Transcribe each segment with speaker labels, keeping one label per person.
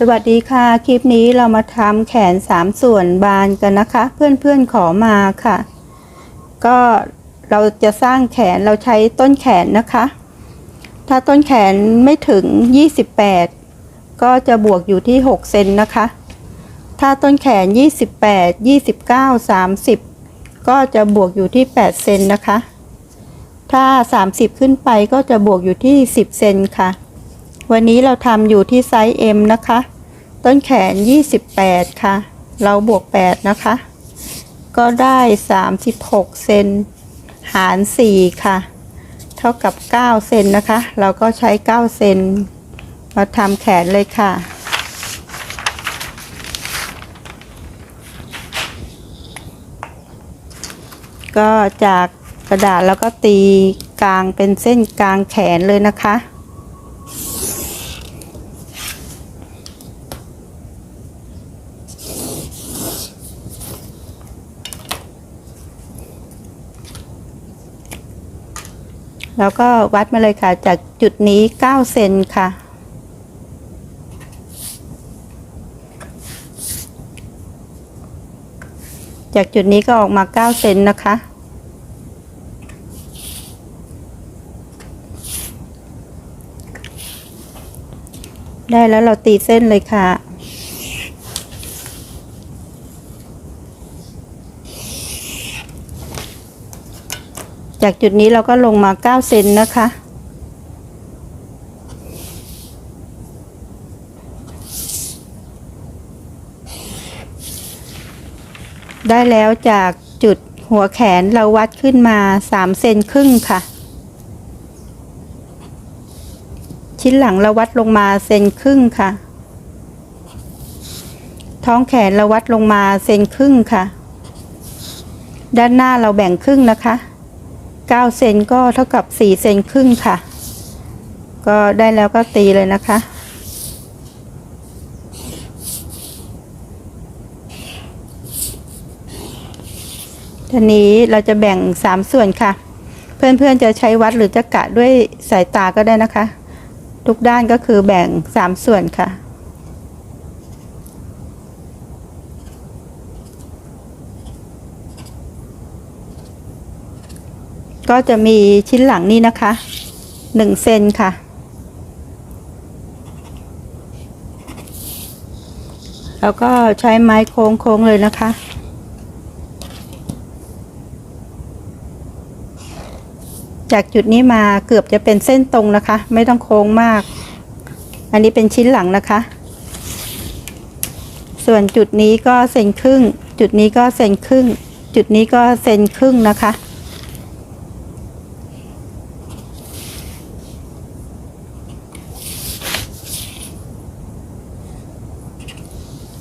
Speaker 1: สวัสดีค่ะ คลิปนี้เรามาทำแขนสามส่วนบานกันนะคะ เพื่อนๆขอมาค่ะ ก็เราจะสร้างแขนเราใช้ต้นแขนนะคะ ถ้าต้นแขนไม่ถึง 28 ก็จะบวกอยู่ที่ 6 เซนนะคะ ถ้าต้นแขน 28 29 30 ก็จะบวกอยู่ที่ 8 เซนนะคะ ถ้า 30 ขึ้นไปก็จะบวกอยู่ที่ 10 เซนค่ะ วันนี้เราทำอยู่ที่ไซส์ M นะคะ ต้นแขน 28 ค่ะ เราบวก 8 นะคะ ก็ได้ 36 เซนหาร 4 ค่ะ เท่ากับ 9 เซนนะคะ เราก็ใช้ 9 เซนมาทำแขนเลยค่ะก็จากกระดาษแล้วก็ตีกลางเป็นเส้นกลางแขนเลยนะคะ แล้วก็วัดมาเลยค่ะ จากจุดนี้ 9 เซนค่ะ จากจุดนี้ก็ออกมา 9 เซนนะคะ ได้แล้วเราตีเส้นเลยค่ะ จากจุดนี้เราก็ลงมา 9 เซนนะคะ ได้แล้วจากจุดหัวแขนเราวัดขึ้นมา 3 เซนครึ่งค่ะ ชิ้นหลังเราวัดลงมาเซนครึ่งค่ะ ท้องแขนเราวัดลงมาเซนครึ่งค่ะ ด้านหน้าเราแบ่งครึ่งนะคะ 9เซนก็เท่ากับ4เซนครึ่งค่ะ ก็ได้แล้วก็ตีเลยนะคะ ทีนี้เราจะแบ่ง 3 ส่วนค่ะ เพื่อนๆจะใช้วัดหรือจะกะด้วยสายตาก็ได้นะคะ ทุกด้านก็คือแบ่ง 3 ส่วนค่ะ ก็จะมีชิ้นหลังนี้นะคะหนึ่งเซนค่ะ แล้วก็ใช้ไม้โค้งๆเลยนะคะจากจุดนี้มาเกือบจะเป็นเส้นตรงนะคะ ไม่ต้องโค้งมาก อันนี้เป็นชิ้นหลังนะคะ ส่วนจุดนี้ก็เซนครึ่ง จุดนี้ก็เซนครึ่ง จุดนี้ก็เซนครึ่งนะคะ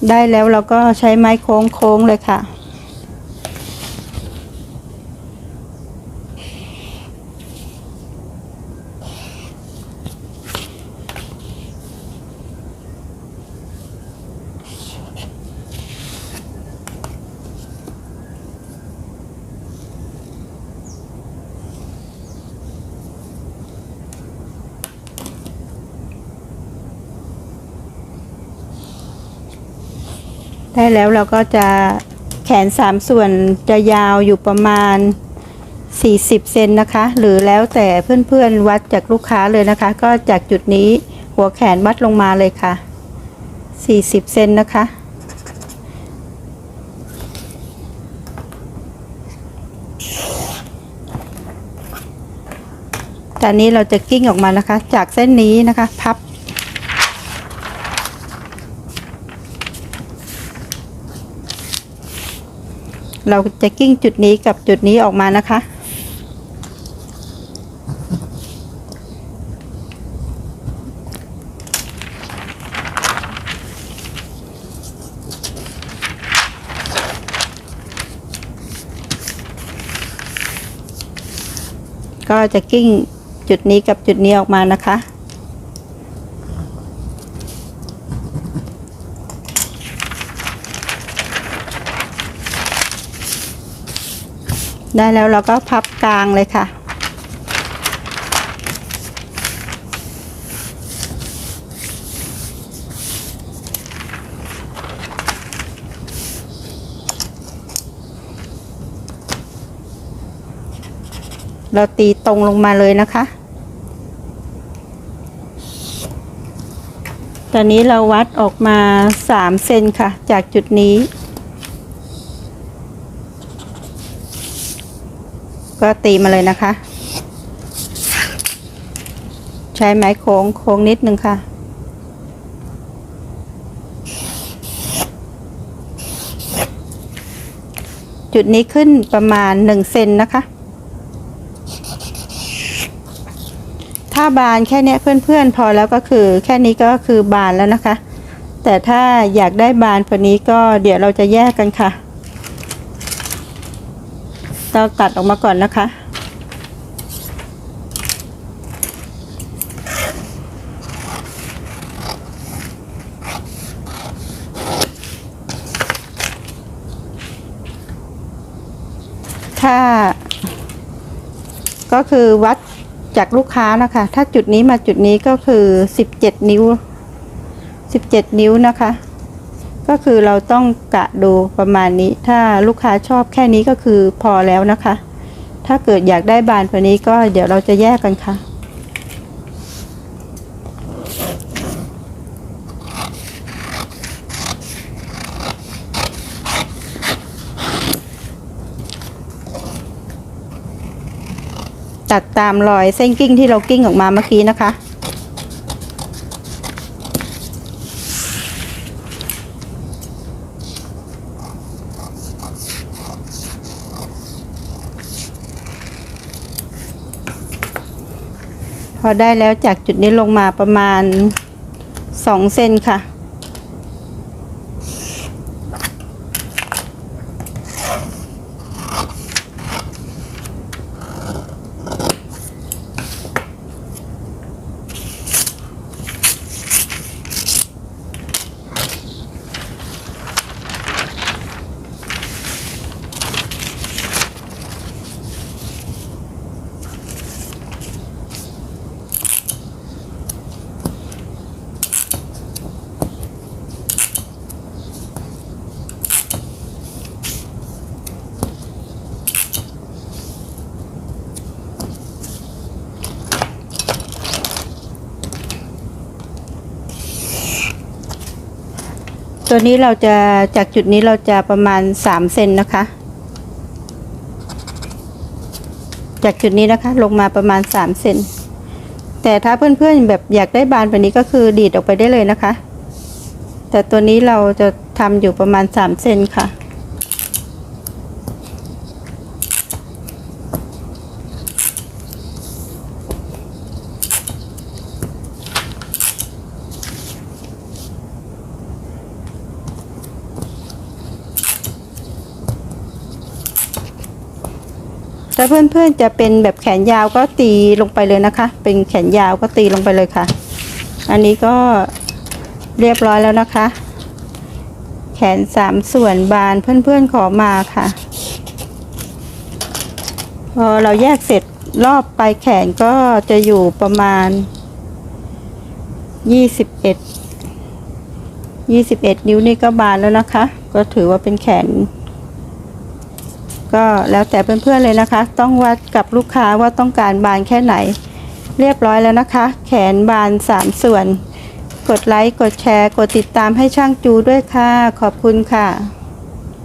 Speaker 1: ได้แล้วเราก็ใช้ไม้โค้งโค้งเลยค่ะ ได้แล้วเราก็จะแขนสามส่วนจะยาวอยู่ประมาณ 40 เซนนะคะ หรือแล้วแต่เพื่อนๆวัดจากลูกค้าเลยนะคะ ก็จากจุดนี้หัวแขนวัดลงมาเลยค่ะ 40 เซนนะคะ ตอนนี้เราจะกิ้งออกมานะคะ จากเส้นนี้นะคะ พับ เราจะกิ้งจุดนี้กับจุดนี้ออกมานะคะ ก็จะกิ้งจุดนี้กับจุดนี้ออกมานะคะ ได้แล้วเราก็พับกลางเลยค่ะ เราตีตรงลงมาเลยนะคะ ตอนนี้เราวัดออกมา 3 เซนค่ะ จากจุดนี้ ก็ตีมาเลยนะคะ ใช้ไม้โค้งโค้งนิดนึงค่ะ จุดนี้ขึ้นประมาณหนึ่งเซนนะคะ ถ้าบานแค่เนี้ยเพื่อนๆ พอแล้วก็คือ แค่นี้ก็คือบานแล้วนะคะ แต่ถ้าอยากได้บานกว่านี้ก็เดี๋ยวเราจะแยกกันค่ะ เราตัดออกมาก่อนนะคะ ถ้า ก็คือวัดจากลูกค้านะคะ ถ้าจุดนี้มาจุดนี้ก็คือสิบเจ็ดนิ้วสิบเจ็ดนิ้วนะคะ ก็คือเราต้องกะดูประมาณนี้ ถ้าลูกค้าชอบแค่นี้ก็คือพอแล้วนะคะ ถ้าเกิดอยากได้บานกว่านี้ก็เดี๋ยวเราจะแยกกันค่ะ ตัดตามรอยเส้นกิ้งที่เรากิ้งออกมาเมื่อกี้นะคะ พอได้แล้วจากจุดนี้ลงมาประมาณสองเซนค่ะ ตัวนี้เราจะจากจุดนี้เราจะประมาณสามเซนนะคะ จากจุดนี้นะคะลงมาประมาณสามเซนแต่ถ้าเพื่อนๆแบบอยากได้บานแบบนี้ก็คือดีดออกไปได้เลยนะคะ แต่ตัวนี้เราจะทำอยู่ประมาณสามเซนค่ะ ถ้าเพื่อนๆจะเป็นแบบแขนยาวก็ตีลงไปเลยนะคะ เป็นแขนยาวก็ตีลงไปเลยค่ะ อันนี้ก็เรียบร้อยแล้วนะคะ แขนสามส่วนบานเพื่อนๆขอมาค่ะ พอเราแยกเสร็จรอบปลายแขนก็จะอยู่ประมาณยี่สิบเอ็ดยี่สิบเอ็ดนิ้วนี่ก็บานแล้วนะคะ ก็ถือว่าเป็นแขน ก็แล้วแต่เพื่อนๆเลยนะคะ ต้องวัดกับลูกค้าว่าต้องการบานแค่ไหน เรียบร้อยแล้วนะคะ แขนบานสามส่วน กดไลค์กดแชร์ กดติดตามให้ช่างจูด้วยค่ะ ขอบคุณค่ะ